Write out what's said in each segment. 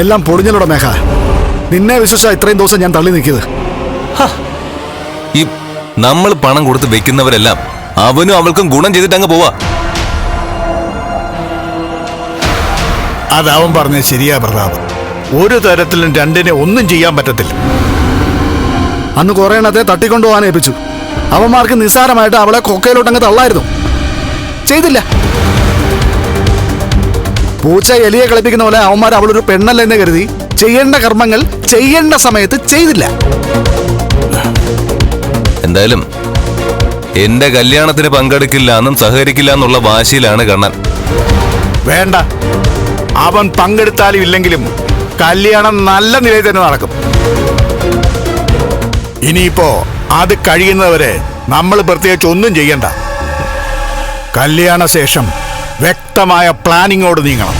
എല്ലാം പൊടിഞ്ഞല്ലോടെ മേഘ. നിന്നെ വിശ്വസിച്ച ഇത്രയും ദിവസം ഞാൻ തള്ളി നിൽക്കിയത്. ഈ നമ്മൾ പണം കൊടുത്ത് വെക്കുന്നവരെല്ലാം അവനും അവൾക്കും ഗുണം ചെയ്തിട്ട് അങ്ങ് പോവാ. അതവൻ അവൻ പറഞ്ഞ ശരിയാ പ്രതാപ് ഒരു തരത്തിലും രണ്ടിനെ ഒന്നും ചെയ്യാൻ പറ്റത്തില്ല. അന്ന് കുറെ എണ്ണത്തെ തട്ടിക്കൊണ്ടുപോകാൻ ഏൽപ്പിച്ചു. അവന്മാർക്ക് നിസ്സാരമായിട്ട് അവളെ കൊക്കയിലോട്ട് കൊക്കയിലോട്ടങ്ങ് തള്ളായിരുന്നു. ചെയ്തില്ല. പൂച്ച എലിയെ കളിപ്പിക്കുന്ന പോലെ അവന്മാർ അവളൊരു പെണ്ണല്ലെന്ന് കരുതി ചെയ്യേണ്ട കർമ്മങ്ങൾ ചെയ്യേണ്ട സമയത്ത് ചെയ്തില്ല. എന്തായാലും എന്റെ കല്യാണത്തിന് പങ്കെടുക്കില്ല എന്നും സഹകരിക്കില്ല എന്നുള്ള വാശിയിലാണ് കണ്ണൻ. വേണ്ട. അവൻ പങ്കെടുത്താലും ഇല്ലെങ്കിലും കല്യാണം നല്ല നിലയിൽ തന്നെ നടക്കും. ഇനിയിപ്പോ അത് കഴിയുന്നവരെ നമ്മൾ പ്രത്യേകിച്ച് ഒന്നും ചെയ്യണ്ട. കല്യാണ ശേഷം വ്യക്തമായ പ്ലാനിങ്ങോട് നീങ്ങണം.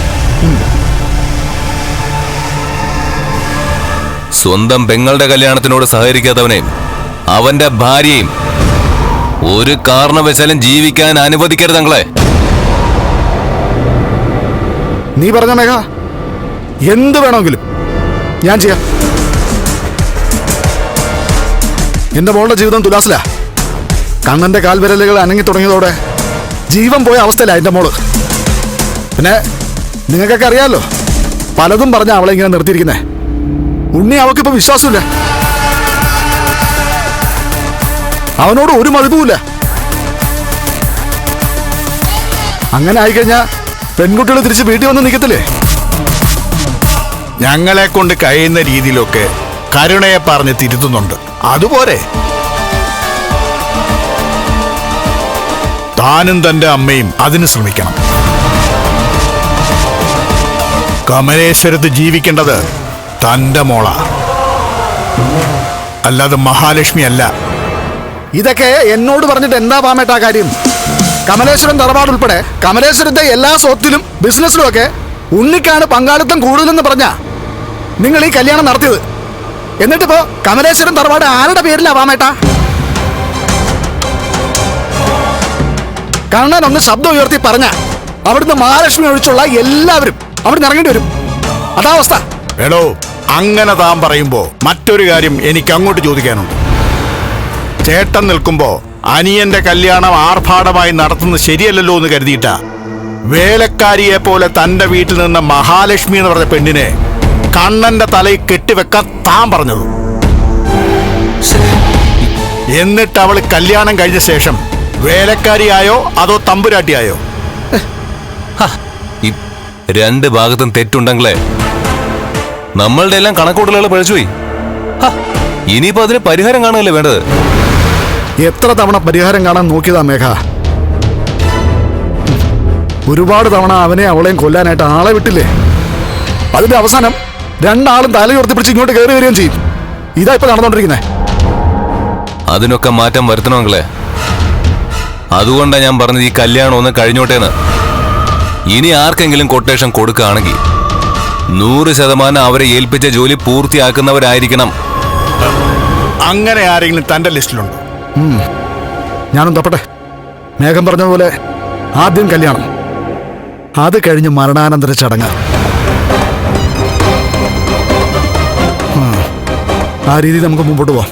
സ്വന്തം പെങ്ങളുടെ കല്യാണത്തിനോട് സഹകരിക്കാത്തവനെ അവന്റെ ഭാര്യയും ഒരു കാരണവശാലും ജീവിക്കാൻ അനുവദിക്കരുത് തങ്ങളെ. നീ പറഞ്ഞ മേഘ എന്ത് വേണമെങ്കിലും ഞാൻ ചെയ്യാം. എന്റെ മോളുടെ ജീവിതം തുലാസില. കണ്ണന്റെ കാൽവിരലുകൾ അനങ്ങി തുടങ്ങിയതോടെ ജീവൻ പോയ അവസ്ഥയിലാണ് എന്റെ മോൾ. പിന്നെ നിങ്ങൾക്കൊക്കെ അറിയാലോ പലതും പറഞ്ഞ അവളെ ഇങ്ങനെ നിർത്തിയിരിക്കുന്നേ. ഉണ്ണി അവൾക്കിപ്പോ വിശ്വാസമില്ല. അവനോട് ഒരു മതിപ്പുമില്ല. അങ്ങനെ ആയിക്കഴിഞ്ഞാ പെൺകുട്ടികൾ തിരിച്ച് വീട്ടിൽ വന്ന് നിൽക്കത്തില്ലേ? ഞങ്ങളെ കൊണ്ട് കഴിയുന്ന രീതിയിലൊക്കെ കരുണയെ പറഞ്ഞ് തിരുത്തുന്നുണ്ട്. അതുപോലെ താനും തന്റെ അമ്മയും അതിന് ശ്രമിക്കണം. കമലേശ്വരത്ത് ജീവിക്കേണ്ടത് തന്റെ മോള. അല്ലാതെ മഹാലക്ഷ്മി അല്ല. ഇതൊക്കെ എന്നോട് പറഞ്ഞിട്ട് എന്താ പാമേട്ടാ കാര്യം? കമലേശ്വരൻ തറവാട് ഉൾപ്പെടെ കമലേശ്വരത്തെ എല്ലാ സ്വത്തിലും ബിസിനസ്സിലും ഒക്കെ ഉണ്ണിക്കാണ് പങ്കാളിത്തം കൂടുതലെന്ന് പറഞ്ഞ നിങ്ങൾ ഈ കല്യാണം നടത്തിയത്. എന്നിട്ടിപ്പോ കമലേശ്വരൻ തറവാട് ആരുടെ പേരിലാ പാമേട്ടാ? കണ്ണൻ ഒന്ന് ശബ്ദം ഉയർത്തി പറഞ്ഞ അവിടുന്ന് മഹാലക്ഷ്മി ഒഴിച്ചുള്ള എല്ലാവരും അവിടുന്ന് ഇറങ്ങേണ്ടി വരും. അതാ അവസ്ഥ. എടോ അങ്ങനെ താൻ പറയുമ്പോ മറ്റൊരു കാര്യം എനിക്ക് അങ്ങോട്ട് ചോദിക്കാനുണ്ട്. ചേട്ടൻ നിൽക്കുമ്പോ അനിയന്റെ കല്യാണം ആർഭാടമായി നടത്തുന്നത് ശരിയല്ലല്ലോ എന്ന് കരുതിയിട്ട. വേലക്കാരിയെ പോലെ തന്റെ വീട്ടിൽ നിന്ന് മഹാലക്ഷ്മി എന്ന് പറഞ്ഞ പെണ്ണിനെ കണ്ണന്റെ തലയിൽ കെട്ടിവെക്കാൻ താൻ പറഞ്ഞത്. എന്നിട്ട് അവൾ കല്യാണം കഴിഞ്ഞ ശേഷം വേലക്കാരിയായോ അതോ തമ്പുരാട്ടിയായോ? ഈ രണ്ട് ഭാഗത്തും തെറ്റുണ്ടെങ്കിലേ നമ്മളുടെ എല്ലാം കണക്കൂട്ടലുകൾ പഴിച്ചുപോയി. ഇനിയിപ്പോ അതിന് പരിഹാരം കാണുകയല്ലേ വേണ്ടത്? എത്ര തവണ പരിഹാരം കാണാൻ നോക്കിയതാ മേഘ? ഒരുപാട് തവണ അവനെ അവളെയും കൊല്ലാനായിട്ട് ആളെ വിട്ടില്ലേ? അതിന്റെ അവസാനം രണ്ടാളും തല പിടിച്ച് ഇങ്ങോട്ട് കയറി വരികയും ചെയ്യും. ഇതാ ഇപ്പൊ നടന്നുകൊണ്ടിരിക്കുന്നത് അതിനൊക്കെ മാറ്റം വരുത്തണമെങ്കിലേ അതുകൊണ്ടാണ് ഞാൻ പറഞ്ഞത് ഈ കല്യാണം ഒന്ന് കഴിഞ്ഞോട്ടേന്ന്. ഇനി ആർക്കെങ്കിലും കൊട്ടേഷൻ കൊടുക്കുകയാണെങ്കിൽ നൂറ് ശതമാനം അവരെ ഏൽപ്പിച്ച ജോലി പൂർത്തിയാക്കുന്നവരായിരിക്കണം. അങ്ങനെ ആരെങ്കിലും തന്റെ ലിസ്റ്റിലുണ്ട്? ഞാനും തപ്പട്ടെ. മേഘം പറഞ്ഞതുപോലെ ആദ്യം കല്യാണം അത് കഴിഞ്ഞ് മരണാനന്തര ചടങ്ങ്. ആ രീതിയിൽ നമുക്ക് മുമ്പോട്ട് പോവാം.